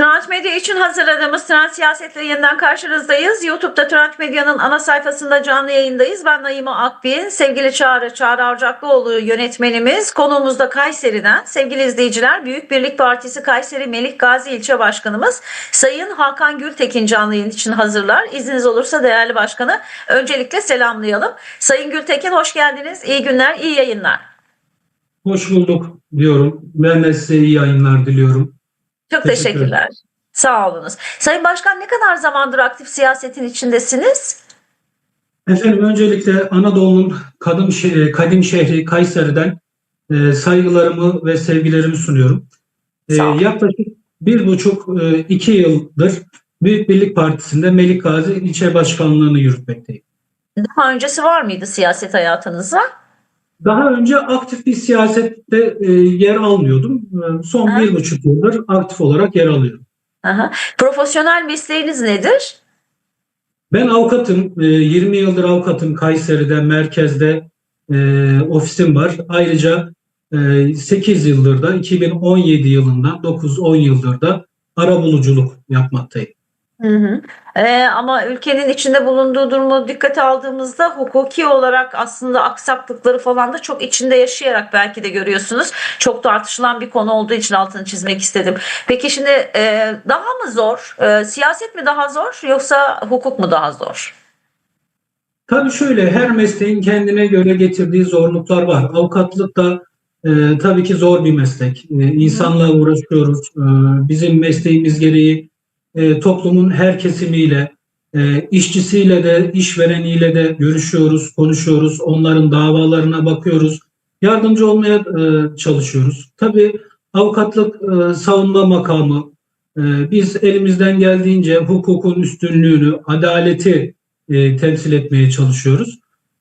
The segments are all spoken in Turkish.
Trend Medya için hazırladığımız Trend Siyaset'le yeniden karşınızdayız. YouTube'da Trend Medya'nın ana sayfasında canlı yayındayız. Ben Naima Akbil, sevgili Çağrı, Çağrı Avcaklıoğlu yönetmenimiz. Konuğumuz da Kayseri'den. Sevgili izleyiciler, Büyük Birlik Partisi Kayseri Melik Gazi İlçe Başkanımız Sayın Hakan Gültekin canlı yayın için hazırlar. İzniniz olursa değerli başkanı öncelikle selamlayalım. Sayın Gültekin hoş geldiniz. İyi günler, iyi yayınlar. Hoş bulduk diyorum. Ben de size iyi yayınlar diliyorum. Çok Teşekkür teşekkürler. Sağ olunuz. Sayın Başkan ne kadar zamandır aktif siyasetin içindesiniz? Efendim öncelikle Anadolu'nun kadim, şe- kadim şehri Kayseri'den e, saygılarımı ve sevgilerimi sunuyorum. E, yaklaşık bir buçuk e, iki yıldır Büyük Birlik Partisi'nde Melik Gazi ilçe başkanlığını yürütmekteyim. Daha öncesi var mıydı siyaset hayatınızda? Daha önce aktif bir siyasette e, yer almıyordum. E, son Ha. bir buçuk yıldır aktif olarak yer alıyorum. Aha. Profesyonel mesleğiniz nedir? Ben avukatım. e, 20 yıldır avukatım. Kayseri'de, merkezde e, ofisim var. Ayrıca e, 8 yıldır da 2017 yılından 9-10 yıldır da arabuluculuk yapmaktayım. Hı hı. Ee, ama ülkenin içinde bulunduğu durumu dikkate aldığımızda hukuki olarak aslında aksaklıkları falan da çok içinde yaşayarak belki de görüyorsunuz. Çok tartışılan bir konu olduğu için altını çizmek istedim. Peki şimdi e, daha mı zor? E, siyaset mi daha zor yoksa hukuk mu daha zor? Tabii şöyle her mesleğin kendine göre getirdiği zorluklar var. Avukatlık da e, tabii ki zor bir meslek. E, insanla uğraşıyoruz. E, bizim mesleğimiz gereği e, toplumun her kesimiyle, e, işçisiyle de, işvereniyle de görüşüyoruz, konuşuyoruz. Onların davalarına bakıyoruz. Yardımcı olmaya e, çalışıyoruz. Tabii avukatlık e, savunma makamı. E, biz elimizden geldiğince hukukun üstünlüğünü, adaleti e, temsil etmeye çalışıyoruz.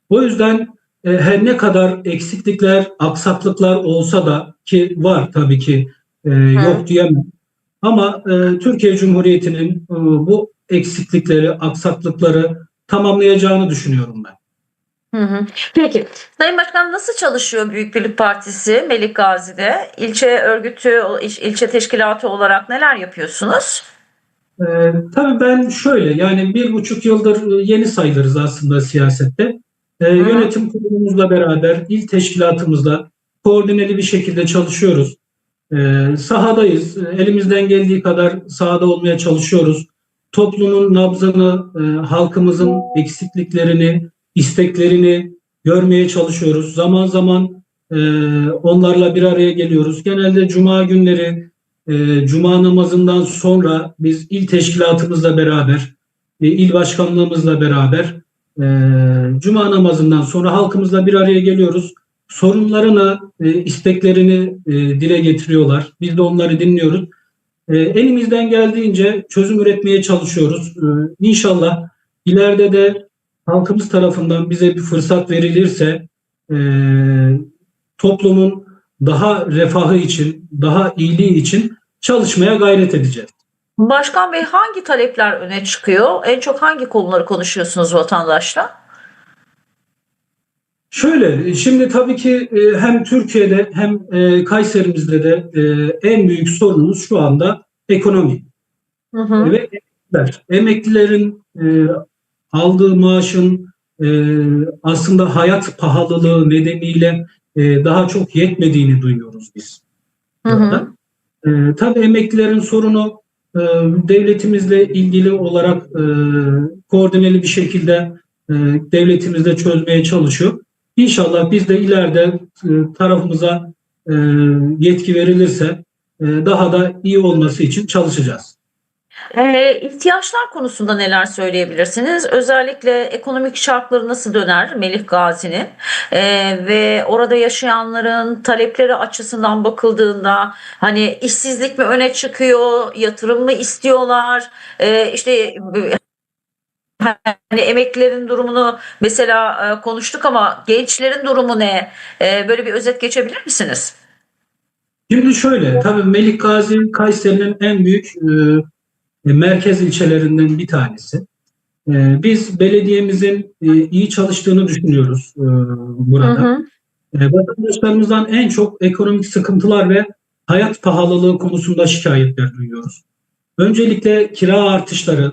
O yüzden e, her ne kadar eksiklikler, aksaklıklar olsa da ki var tabii ki e, yok diyemem. Ama e, Türkiye Cumhuriyeti'nin e, bu eksiklikleri, aksaklıkları tamamlayacağını düşünüyorum ben. Hı hı. Peki Sayın Başkan nasıl çalışıyor Büyük Birlik Partisi Melik Gazi'de? İlçe örgütü, il- ilçe teşkilatı olarak neler yapıyorsunuz? Ee, tabii ben şöyle yani bir buçuk yıldır e, yeni sayılırız aslında siyasette. Ee, yönetim kurulumuzla beraber, il teşkilatımızla koordineli bir şekilde çalışıyoruz. Ee, sahadayız. Ee, Elimizden geldiği kadar sahada olmaya çalışıyoruz. Toplumun nabzını, e, halkımızın eksikliklerini, isteklerini görmeye çalışıyoruz. Zaman zaman e, onlarla bir araya geliyoruz. Genelde cuma günleri e, Cuma namazından sonra biz il teşkilatımızla beraber, e, il başkanlığımızla beraber e, Cuma namazından sonra halkımızla bir araya geliyoruz. Sorunlarını, e, isteklerini e, dile getiriyorlar. Biz de onları dinliyoruz. E, elimizden geldiğince çözüm üretmeye çalışıyoruz. E, inşallah ileride de halkımız tarafından bize bir fırsat verilirse e, toplumun daha refahı için, daha iyiliği için çalışmaya gayret edeceğiz. Başkan Bey hangi talepler öne çıkıyor? En çok hangi konuları konuşuyorsunuz vatandaşla? Şöyle, şimdi tabii ki e, hem Türkiye'de hem e, Kayserimizde de e, en büyük sorunumuz şu anda ekonomi Hı hı. ve emekliler. Emeklilerin aldığı maaşın aslında hayat pahalılığı nedeniyle daha çok yetmediğini duyuyoruz biz. Hı hı. E, tabii emeklilerin sorunu e, devletimizle ilgili olarak e, koordineli bir şekilde e, devletimiz de çözmeye çalışıyor. İnşallah biz de ileride e, tarafımıza e, yetki verilirse e, daha da iyi olması için çalışacağız. Ee, ihtiyaçlar konusunda neler söyleyebilirsiniz? Özellikle ekonomik şartları nasıl döner Melih Gazi'nin Ee, ve orada yaşayanların talepleri açısından bakıldığında hani işsizlik mi öne çıkıyor, yatırım mı istiyorlar, Ee, işte hani emeklilerin durumunu mesela e, konuştuk ama gençlerin durumu ne? Ee, böyle bir özet geçebilir misiniz? Şimdi şöyle, tabii Melik Gazi Kayseri'nin en büyük e, merkez ilçelerinden bir tanesi. E, biz belediyemizin e, iyi çalıştığını düşünüyoruz e, burada. Hı hı. E, vatandaşlarımızdan en çok ekonomik sıkıntılar ve hayat pahalılığı konusunda şikayetler duyuyoruz. Öncelikle kira artışları,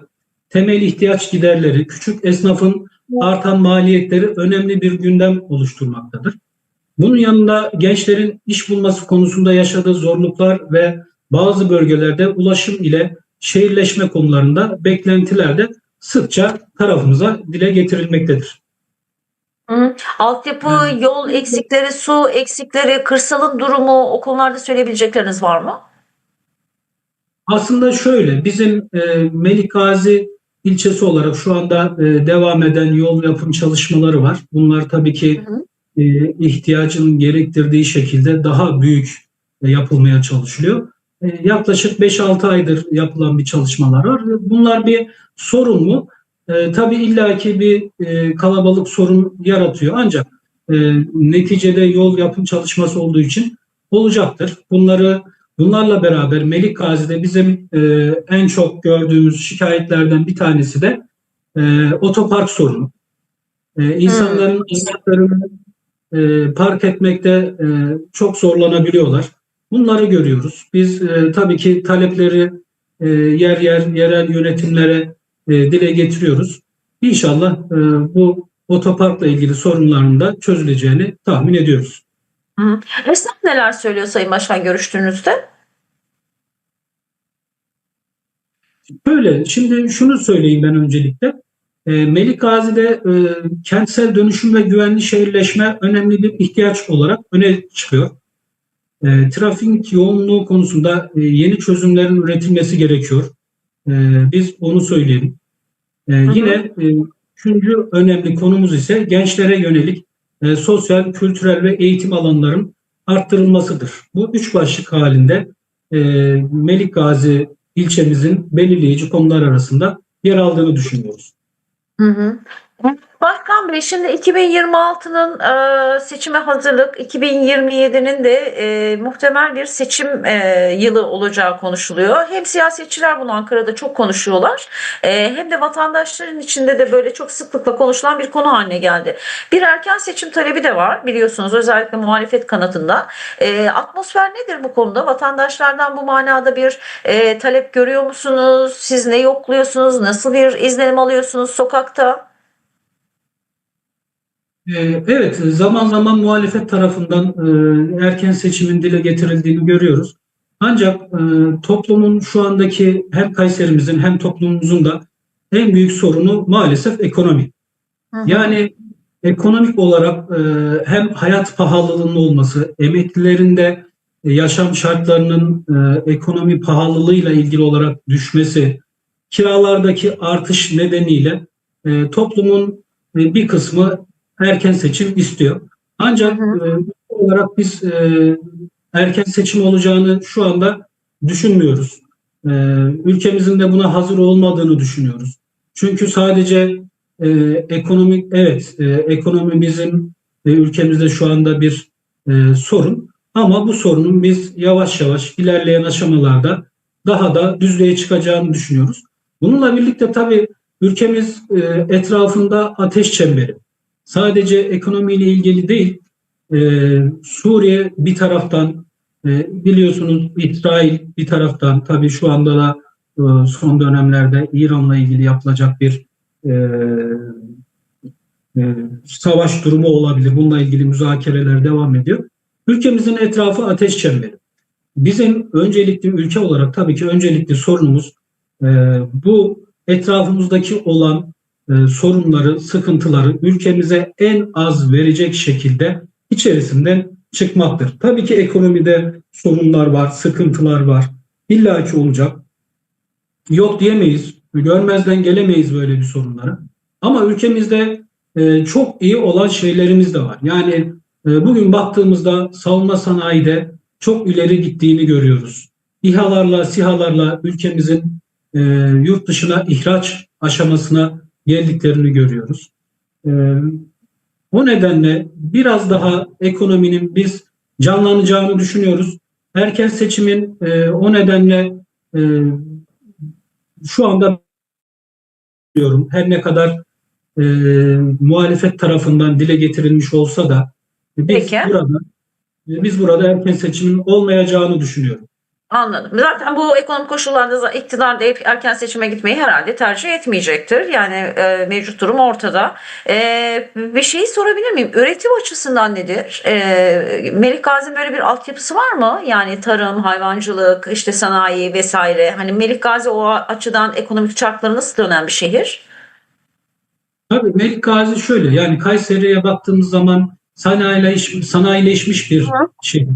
temel ihtiyaç giderleri, küçük esnafın artan maliyetleri önemli bir gündem oluşturmaktadır. Bunun yanında gençlerin iş bulması konusunda yaşadığı zorluklar ve bazı bölgelerde ulaşım ile şehirleşme konularında beklentiler de sıkça tarafımıza dile getirilmektedir. Hı. Altyapı, yol eksikleri, su eksikleri, kırsalın durumu o konularda söyleyebilecekleriniz var mı? Aslında şöyle bizim e, Melik Gazi ilçesi olarak şu anda e, devam eden yol yapım çalışmaları var. Bunlar tabii ki e, ihtiyacın gerektirdiği şekilde daha büyük e, yapılmaya çalışılıyor. E, yaklaşık 5-6 aydır yapılan bir çalışmalar var. Bunlar bir sorun mu? E, tabii illaki bir e, kalabalık sorun yaratıyor ancak e, neticede yol yapım çalışması olduğu için olacaktır. Bunları bunlarla beraber Melik Gazi'de bizim e, en çok gördüğümüz şikayetlerden bir tanesi de e, otopark sorunu. E, insanların araçlarını e, park etmekte e, çok zorlanabiliyorlar. Bunları görüyoruz. Biz e, tabii ki talepleri e, yer yer yerel yönetimlere e, dile getiriyoruz. İnşallah e, bu otoparkla ilgili sorunların da çözüleceğini tahmin ediyoruz. Esnaf neler söylüyor Sayın Başkan görüştüğünüzde? Böyle, şimdi şunu söyleyeyim ben öncelikle. E, Melik Gazi'de e, kentsel dönüşüm ve güvenli şehirleşme önemli bir ihtiyaç olarak öne çıkıyor. E, trafik yoğunluğu konusunda e, yeni çözümlerin üretilmesi gerekiyor. E, biz onu söyleyelim. E, hı. yine e, üçüncü önemli konumuz ise gençlere yönelik e, sosyal, kültürel ve eğitim alanların arttırılmasıdır. Bu üç başlık halinde e, Melik Gazi ilçemizin belirleyici konular arasında yer aldığını düşünüyoruz. Hı hı. Başkan Bey şimdi 2026'nın e, seçime hazırlık, 2027'nin de e, muhtemel bir seçim e, yılı olacağı konuşuluyor. Hem siyasetçiler bunu Ankara'da çok konuşuyorlar e, hem de vatandaşların içinde de böyle çok sıklıkla konuşulan bir konu haline geldi. Bir erken seçim talebi de var biliyorsunuz özellikle muhalefet kanatında. E, atmosfer nedir bu konuda? Vatandaşlardan bu manada bir e, talep görüyor musunuz? Siz ne yokluyorsunuz? Nasıl bir izlenim alıyorsunuz sokakta? Ee, Evet, zaman zaman muhalefet tarafından e, erken seçimin dile getirildiğini görüyoruz. Ancak e, toplumun şu andaki hem Kayserimizin hem toplumumuzun da en büyük sorunu maalesef ekonomi. Yani ekonomik olarak e, hem hayat pahalılığının olması, emeklilerin de yaşam şartlarının ekonomi pahalılığıyla ilgili olarak düşmesi, kiralardaki artış nedeniyle toplumun bir kısmı erken seçim istiyor. Ancak Hı hı. e, olarak biz e, erken seçim olacağını şu anda düşünmüyoruz. E, ülkemizin de buna hazır olmadığını düşünüyoruz. Çünkü sadece e, ekonomik evet e, ekonomi bizim e, ülkemizde şu anda bir e, sorun ama bu sorunun biz yavaş yavaş ilerleyen aşamalarda daha da düzlüğe çıkacağını düşünüyoruz. Bununla birlikte tabii ülkemiz e, etrafında ateş çemberi. Sadece ekonomiyle ilgili değil, e, Suriye bir taraftan e, biliyorsunuz İsrail bir taraftan tabii şu anda da e, son dönemlerde İran'la ilgili yapılacak bir e, e, savaş durumu olabilir. Bununla ilgili müzakereler devam ediyor. Ülkemizin etrafı ateş çemberi. Bizim öncelikli ülke olarak tabii ki öncelikli sorunumuz e, bu etrafımızdaki olan e, sorunları, sıkıntıları ülkemize en az verecek şekilde içerisinden çıkmaktır. Tabii ki ekonomide sorunlar var, sıkıntılar var. İlla ki olacak. Yok diyemeyiz. Görmezden gelemeyiz böyle bir sorunlara. Ama ülkemizde e, çok iyi olan şeylerimiz de var. Yani e, bugün baktığımızda savunma sanayide çok ileri gittiğini görüyoruz. İHA'larla, SİHA'larla ülkemizin yurt dışına ihraç aşamasına geldiklerini görüyoruz. E, o nedenle biraz daha ekonominin biz canlanacağını düşünüyoruz. Erken seçimin e, o nedenle e, şu anda diyorum her ne kadar e, muhalefet tarafından dile getirilmiş olsa da biz Peki. burada biz burada erken seçimin olmayacağını düşünüyorum. Anladım. Zaten bu ekonomik koşullarda da iktidar da erken seçime gitmeyi herhalde tercih etmeyecektir. Yani e, mevcut durum ortada. E, bir şeyi sorabilir miyim? Üretim açısından nedir? E, Melik Gazi'nin böyle bir altyapısı var mı? Yani tarım, hayvancılık, işte sanayi vesaire. Hani Melik Gazi o açıdan ekonomik çarkları nasıl dönen bir şehir? Tabii Melik Gazi şöyle yani Kayseri'ye baktığımız zaman sanayileş, sanayileşmiş bir Hı. şehir.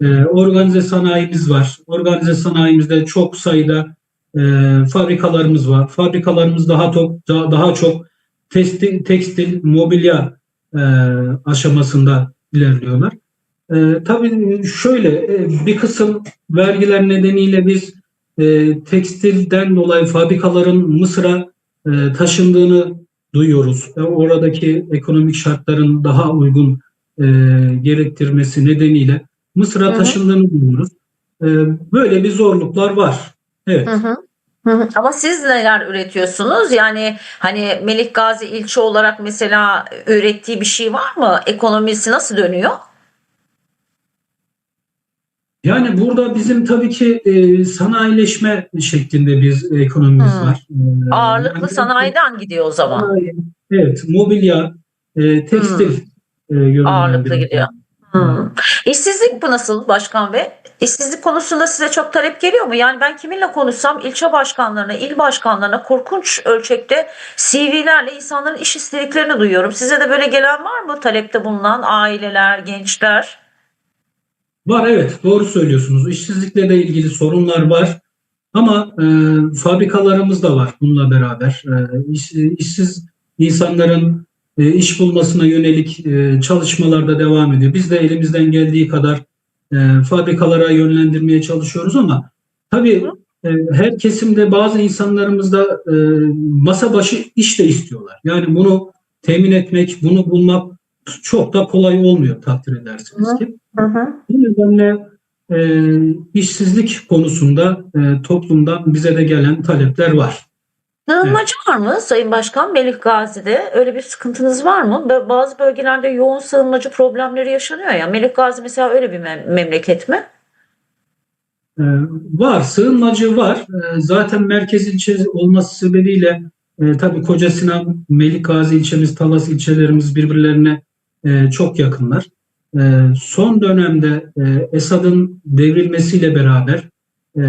Ee, organize sanayimiz var. Organize sanayimizde çok sayıda e, fabrikalarımız var. Fabrikalarımız daha çok daha, çok tekstil, tekstil mobilya e, aşamasında ilerliyorlar. E, tabii şöyle e, bir kısım vergiler nedeniyle biz e, tekstilden dolayı fabrikaların Mısır'a e, taşındığını duyuyoruz. E, oradaki ekonomik şartların daha uygun e, gerektirmesi nedeniyle Mısır'a taşındığını duyuyoruz. E, böyle bir zorluklar var. Evet. Hı hı. Hı hı. Ama siz neler üretiyorsunuz? Yani hani Melik Gazi ilçe olarak mesela ürettiği bir şey var mı? Ekonomisi nasıl dönüyor? Yani burada bizim tabii ki e, sanayileşme şeklinde bir ekonomimiz Hı. var. E, Ağırlıklı yani- sanayiden gidiyor o zaman. Evet, mobilya, e, tekstil e, yönünden Ağırlıklı gidiyor. İşsizlik bu nasıl başkan bey? İşsizlik konusunda size çok talep geliyor mu? Yani ben kiminle konuşsam ilçe başkanlarına, il başkanlarına korkunç ölçekte CV'lerle insanların iş istediklerini duyuyorum. Size de böyle gelen var mı? Talepte bulunan aileler, gençler. Var evet doğru söylüyorsunuz. İşsizlikle ilgili sorunlar var. Ama e, fabrikalarımız da var bununla beraber. E, iş- işsiz insanların e, iş bulmasına yönelik e, çalışmalar da devam ediyor. Biz de elimizden geldiği kadar e, fabrikalara yönlendirmeye çalışıyoruz ama tabii e, her kesimde bazı insanlarımız da e, masa başı iş de istiyorlar. Yani bunu temin etmek, bunu bulmak çok da kolay olmuyor takdir edersiniz ki. Hı hı. Bu nedenle e, işsizlik konusunda e, toplumdan bize de gelen talepler var. Sığınmacı var mı Sayın Başkan Melik Gazi'de? Öyle bir sıkıntınız var mı? Bazı bölgelerde yoğun sığınmacı problemleri yaşanıyor ya. Melik Gazi mesela öyle bir mem- memleket mi? E, var, sığınmacı var. E, zaten merkez ilçe olması sebebiyle e, tabii Koca Sinan, Melikgazi ilçemiz, Talas ilçelerimiz birbirlerine e, çok yakınlar. E, son dönemde e, Esad'ın devrilmesiyle beraber e,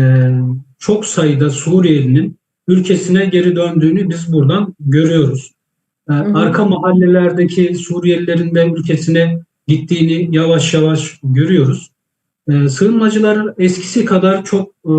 çok sayıda Suriyelinin ülkesine geri döndüğünü biz buradan görüyoruz. E, hı. arka mahallelerdeki Suriyelilerin de ülkesine gittiğini yavaş yavaş görüyoruz. E, sığınmacılar eskisi kadar çok e,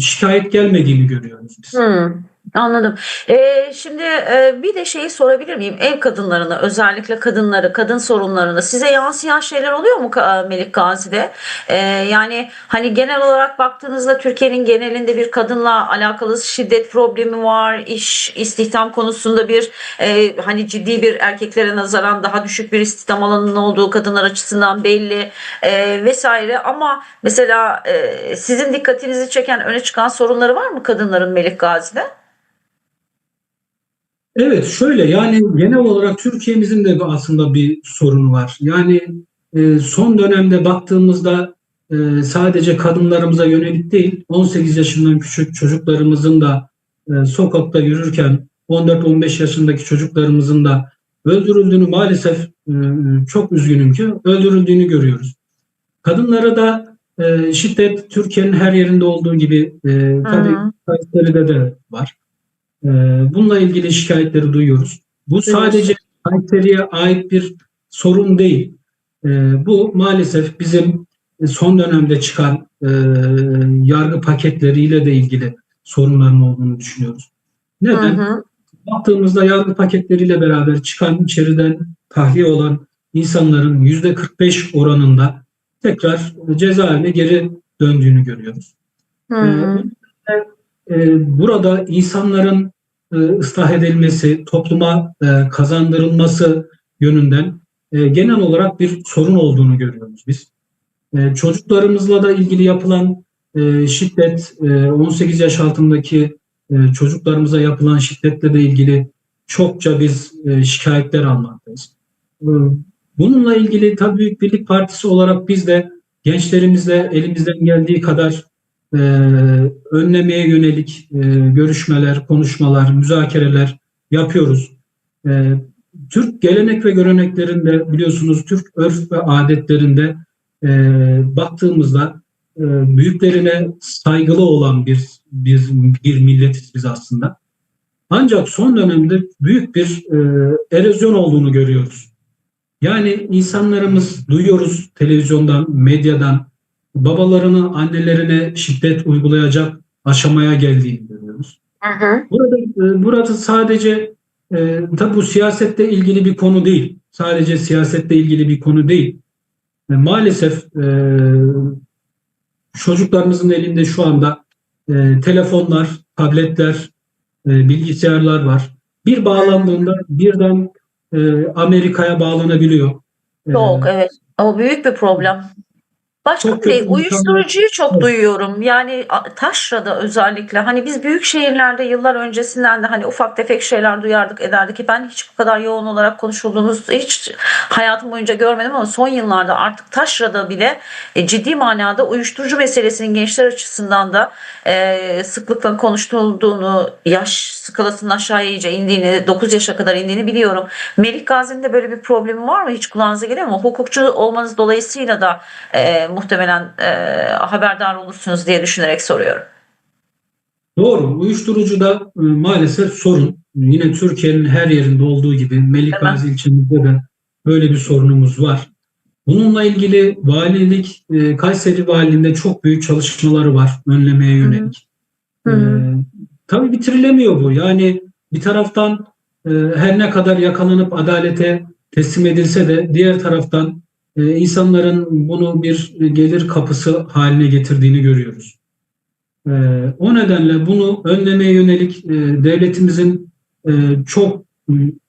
şikayet gelmediğini görüyoruz biz. Hmm, anladım. Ee, şimdi e, bir de şeyi sorabilir miyim? Ev kadınlarını, özellikle kadınları, kadın sorunlarını size yansıyan şeyler oluyor mu Melik Gazi'de? Ee, yani hani genel olarak baktığınızda Türkiye'nin genelinde bir kadınla alakalı şiddet problemi var, iş istihdam konusunda bir e, hani ciddi bir erkeklere nazaran daha düşük bir istihdam alanının olduğu kadınlar açısından belli e, vesaire. Ama mesela e, sizin dikkatinizi çeken öne çıkan sorunları var mı kadınların Melik Gazi'de? Evet şöyle yani genel olarak Türkiye'mizin de aslında bir sorunu var. Yani e, son dönemde baktığımızda e, sadece kadınlarımıza yönelik değil 18 yaşından küçük çocuklarımızın da e, sokakta yürürken 14-15 yaşındaki çocuklarımızın da öldürüldüğünü maalesef e, çok üzgünüm ki öldürüldüğünü görüyoruz. Kadınlara da e, şiddet Türkiye'nin her yerinde olduğu gibi e, tabii. Kayseri'de de var. Ee, Bununla ilgili şikayetleri duyuyoruz. Bu sadece Kayseri'ye ait bir sorun değil. Ee, Bu maalesef bizim son dönemde çıkan e, yargı paketleriyle de ilgili sorunların olduğunu düşünüyoruz. Hı Neden? hı. Baktığımızda yargı paketleriyle beraber çıkan içeriden tahliye olan insanların yüzde 45 oranında tekrar cezaevine geri döndüğünü görüyoruz. Hı hı. Ee, burada insanların e, ıslah edilmesi, topluma e, kazandırılması yönünden e, genel olarak bir sorun olduğunu görüyoruz biz. Çocuklarımızla da ilgili yapılan şiddet, e, 18 yaş altındaki çocuklarımıza yapılan şiddetle de ilgili çokça biz şikayetler almaktayız. Bununla ilgili tabii Büyük Birlik Partisi olarak biz de gençlerimizle elimizden geldiği kadar e, önlemeye yönelik e, görüşmeler, konuşmalar, müzakereler yapıyoruz. E, Türk gelenek ve göreneklerinde biliyorsunuz Türk örf ve adetlerinde e, baktığımızda e, büyüklerine saygılı olan bir, bir bir milletiz biz aslında. Ancak son dönemde büyük bir e, erozyon olduğunu görüyoruz. Yani insanlarımız duyuyoruz televizyondan, medyadan babalarını annelerine şiddet uygulayacak aşamaya geldiğini görüyoruz. Hı hı. Burada e, burada sadece e, tabi bu siyasette ilgili bir konu değil. Sadece siyasette ilgili bir konu değil. E, maalesef e, çocuklarımızın elinde şu anda e, telefonlar, tabletler, e, bilgisayarlar var. Bir bağlandığında birden e, Amerika'ya bağlanabiliyor. E, Çok evet. O büyük bir problem. Başkan Çok Bey, insanlar- uyuşturucuyu çok Evet. duyuyorum. Yani Taşra'da özellikle hani biz büyük şehirlerde yıllar öncesinden de hani ufak tefek şeyler duyardık ederdik ben hiç bu kadar yoğun olarak konuşulduğunuzu hiç hayatım boyunca görmedim ama son yıllarda artık Taşra'da bile e, ciddi manada uyuşturucu meselesinin gençler açısından da e, sıklıkla konuşulduğunu, yaş skalasının aşağıya iyice indiğini, 9 yaşa kadar indiğini biliyorum. Melik Gazi'nin de böyle bir problemi var mı? Hiç kulağınıza geliyor mu? Hukukçu olmanız dolayısıyla da e, muhtemelen e, haberdar olursunuz diye düşünerek soruyorum. Doğru. Uyuşturucu da e, maalesef sorun. Yine Türkiye'nin her yerinde olduğu gibi Melik Tamam. Gazi ilçemizde de böyle bir sorunumuz var. Bununla ilgili valilik, e, Kayseri Valiliğinde çok büyük çalışmaları var önlemeye yönelik. Hı hı. E, tabii bitirilemiyor bu. Yani bir taraftan e, her ne kadar yakalanıp adalete teslim edilse de diğer taraftan e, insanların bunu bir gelir kapısı haline getirdiğini görüyoruz. E, o nedenle bunu önlemeye yönelik e, devletimizin e, çok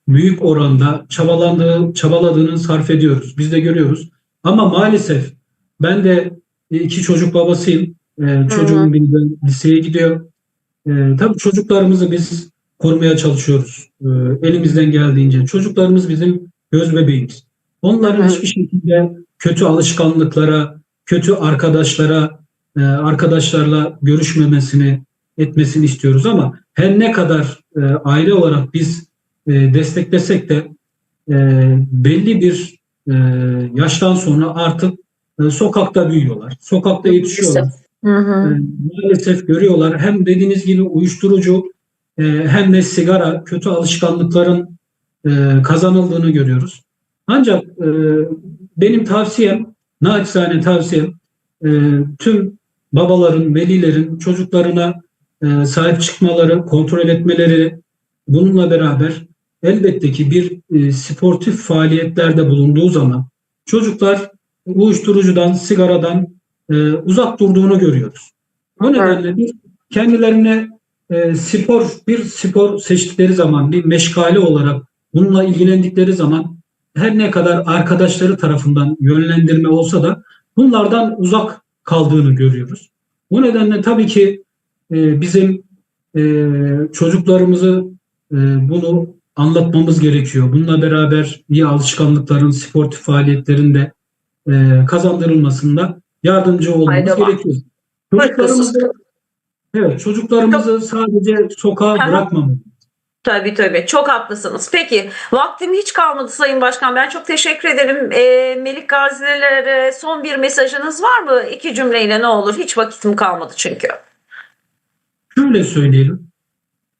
büyük oranda çabalandığı, çabaladığını sarf ediyoruz. Biz de görüyoruz. Ama maalesef ben de iki çocuk babasıyım. E, çocuğum biri liseye gidiyor. E, tabii çocuklarımızı biz korumaya çalışıyoruz. E, elimizden geldiğince. Çocuklarımız bizim göz bebeğimiz. Hı. hiçbir şekilde kötü alışkanlıklara, kötü arkadaşlara, e, arkadaşlarla görüşmemesini, etmesini istiyoruz ama her ne kadar e, aile olarak biz e, desteklesek de belli bir yaştan sonra artık sokakta büyüyorlar. Sokakta yetişiyorlar. Hı hı. Maalesef görüyorlar. Hem dediğiniz gibi uyuşturucu hem de sigara kötü alışkanlıkların kazanıldığını görüyoruz. Ancak e, benim tavsiyem, naçizane tavsiyem e, tüm babaların, velilerin çocuklarına e, sahip çıkmaları, kontrol etmeleri bununla beraber elbette ki bir e, sportif faaliyetlerde bulunduğu zaman çocuklar uyuşturucudan, sigaradan e, uzak durduğunu görüyoruz. O nedenle bir kendilerine e, spor bir spor seçtikleri zaman bir meşgale olarak bununla ilgilendikleri zaman her ne kadar arkadaşları tarafından yönlendirme olsa da bunlardan uzak kaldığını görüyoruz. Bu nedenle tabii ki e, bizim e, çocuklarımızı e, bunu anlatmamız gerekiyor. Bununla beraber iyi alışkanlıkların, sportif faaliyetlerinde e, kazandırılmasında yardımcı olmamız var. gerekiyor. Çocuklarımızı, evet, çocuklarımızı sadece sokağa bırakmamamız. Tabii tabii çok haklısınız. Peki vaktim hiç kalmadı Sayın Başkan. Ben çok teşekkür ederim. Ee, Melik Gazilere son bir mesajınız var mı? İki cümleyle ne olur? Hiç vakitim kalmadı çünkü. Şöyle söyleyelim.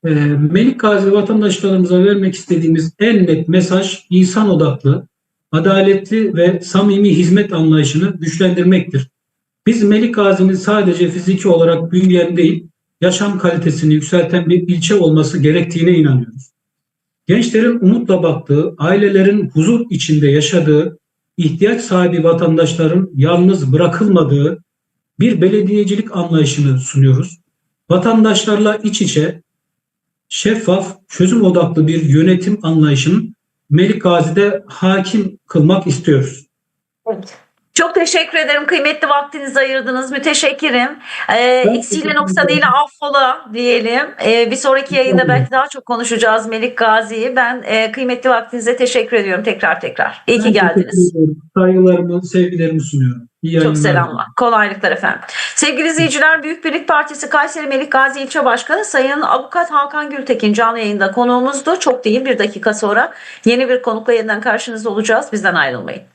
E, Melik Gazi vatandaşlarımıza vermek istediğimiz en net mesaj insan odaklı, adaletli ve samimi hizmet anlayışını güçlendirmektir. Biz Melik Gazi'nin sadece fiziki olarak büyüyen değil, yaşam kalitesini yükselten bir ilçe olması gerektiğine inanıyoruz. Gençlerin umutla baktığı, ailelerin huzur içinde yaşadığı, ihtiyaç sahibi vatandaşların yalnız bırakılmadığı bir belediyecilik anlayışını sunuyoruz. Vatandaşlarla iç içe, şeffaf, çözüm odaklı bir yönetim anlayışının Melik Gazi'de hakim kılmak istiyoruz. Evet. Çok teşekkür ederim. Kıymetli vaktinizi ayırdınız. Müteşekkirim. Ee, teşekkür noksanıyla affola diyelim. Ee, bir sonraki yayında belki daha çok konuşacağız Melik Gazi'yi. Ben e, kıymetli vaktinize teşekkür ediyorum tekrar tekrar. İyi ki geldiniz. Saygılarımı, sevgilerimi sunuyorum. İyi Çok selamlar. Kolaylıklar efendim. Sevgili izleyiciler Büyük Birlik Partisi Kayseri Melik Gazi İlçe Başkanı Sayın Avukat Hakan Gültekin canlı yayında konuğumuzdu. Çok değil bir dakika sonra yeni bir konukla yeniden karşınızda olacağız. Bizden ayrılmayın.